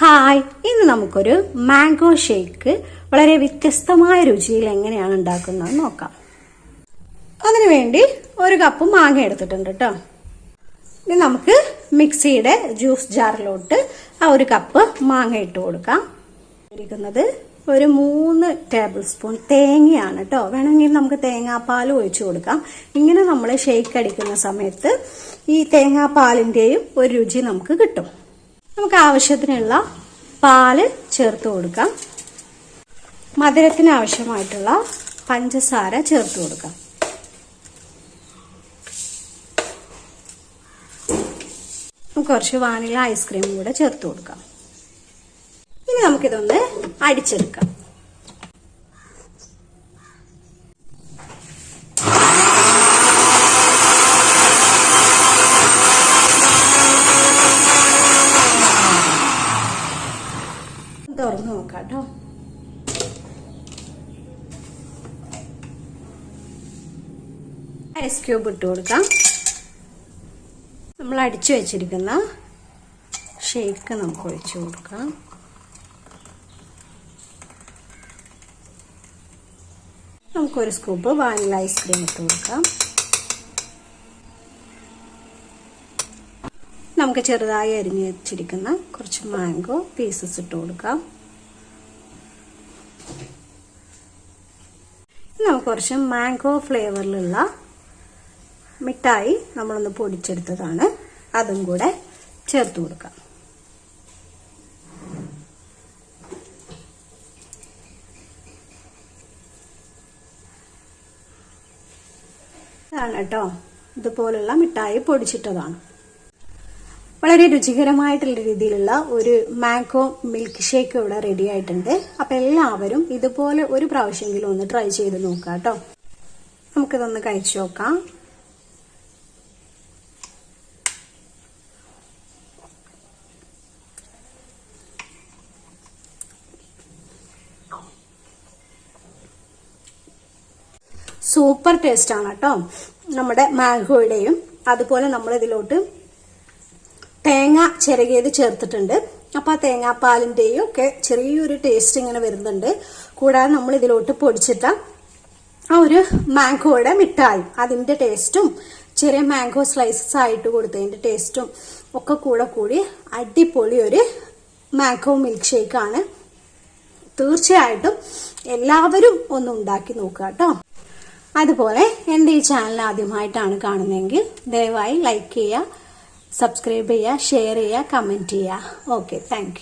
Hi ഇന്ന് നമുക്കൊരു mango shake വളരെ വ്യത്യസ്തമായ രുചിയിൽ എങ്ങനെയാണ് ഉണ്ടാക്കുന്നത് നോക്കാം. അതിനുവേണ്ടി ഒരു കപ്പ് മാങ്ങ എടുത്തിട്ടുണ്ട് കേട്ടോ ഇനി നമുക്ക് മിക്സിയുടെ ജ്യൂസ് ജാറിലോട്ട് ആ ഒരു കപ്പ് മാങ്ങ ഇട്ട് കൊടുക്കാം. ഇരിക്കുന്നത് ഒരു മൂന്ന് ടേബിൾ സ്പൂൺ തേങ്ങയാണ് കേട്ടോ വേണമെങ്കിൽ നമുക്ക് തേങ്ങാപ്പാൽ ഒഴിച്ചു കൊടുക്കാം. ഇങ്ങനെ നമ്മൾ ഷേക്ക് അടിക്കുന്ന സമയത്ത് ഈ തേങ്ങാപ്പാലിന്റെയും ഒരു രുചി നമുക്ക് കിട്ടും. നമുക്ക് ആവശ്യത്തിനുള്ള പാൽ ചേർത്ത് കൊടുക്കാം. മധുരത്തിന് ആവശ്യമായിട്ടുള്ള പഞ്ചസാര ചേർത്ത് കൊടുക്കാം. കുറച്ച് വാനില ഐസ്ക്രീമും കൂടെ ചേർത്ത് കൊടുക്കാം. ഇനി നമുക്കിതൊന്ന് അടിച്ചെടുക്കാം. തുറന്നു നോക്കാം കേട്ടോ. ഐസ് ക്യൂബ് ഇട്ട് കൊടുക്കാം. നമ്മൾ അടിച്ചു വെച്ചിരിക്കുന്ന ഷേക്ക് നമുക്ക് ഒഴിച്ചു കൊടുക്കാം. നമുക്കൊരു സ്കൂപ്പ് വാനില ഐസ്ക്രീം ഇട്ട് കൊടുക്കാം. നമുക്ക് ചെറുതായി അരിഞ്ഞ് വെച്ചിരിക്കുന്ന കുറച്ച് മാംഗോ പീസസ് ഇട്ട് കൊടുക്കാം. നമുക്ക് കുറച്ച് മാംഗോ ഫ്ലേവറിലുള്ള മിഠായി നമ്മളൊന്ന് പൊടിച്ചെടുത്തതാണ്. അതും കൂടെ ചേർത്ത് കൊടുക്കാം. ഇതാണ് കേട്ടോ ഇതുപോലുള്ള മിഠായി പൊടിച്ചിട്ടതാണ്. വളരെ രുചികരമായിട്ടുള്ള രീതിയിലുള്ള ഒരു മാംഗോ മിൽക്ക് ഷേക്ക് ഇവിടെ റെഡി ആയിട്ടുണ്ട്. അപ്പൊ എല്ലാവരും ഇതുപോലെ ഒരു പ്രാവശ്യമെങ്കിലും ഒന്ന് ട്രൈ ചെയ്ത് നോക്കാം കേട്ടോ. നമുക്കിതൊന്ന് കഴിച്ചു നോക്കാം. സൂപ്പർ ടേസ്റ്റ് ആണ് കേട്ടോ. നമ്മുടെ മാംഗോയുടെയും അതുപോലെ തേങ്ങ ചിരകിയത് ചേർത്തിട്ടുണ്ട്. അപ്പൊ ആ തേങ്ങാപ്പാലിന്റെയും ഒക്കെ ചെറിയൊരു ടേസ്റ്റ് ഇങ്ങനെ വരുന്നുണ്ട്. കൂടാതെ നമ്മൾ ഇതിലോട്ട് പൊടിച്ചിട്ട ആ ഒരു മാംഗോയുടെ മിഠായി അതിന്റെ ടേസ്റ്റും ചെറിയ മാംഗോ സ്ലൈസസ് ആയിട്ട് കൊടുത്തതിന്റെ ടേസ്റ്റും ഒക്കെ കൂടെ കൂടി അടിപൊളി ഒരു മാംഗോ മിൽക്ക് ഷേക്ക് ആണ്. തീർച്ചയായിട്ടും എല്ലാവരും ഒന്ന് ഉണ്ടാക്കി നോക്കുക കേട്ടോ. അതുപോലെ എന്റെ ഈ ചാനൽ ആദ്യമായിട്ടാണ് കാണുന്നതെങ്കിൽ ദയവായി ലൈക്ക് ചെയ്യുക. സബ്സ്ക്രൈബ് ചെയ്യുക ഷെയർ ചെയ്യുക കമന്റ് ചെയ്യുക. Okay thank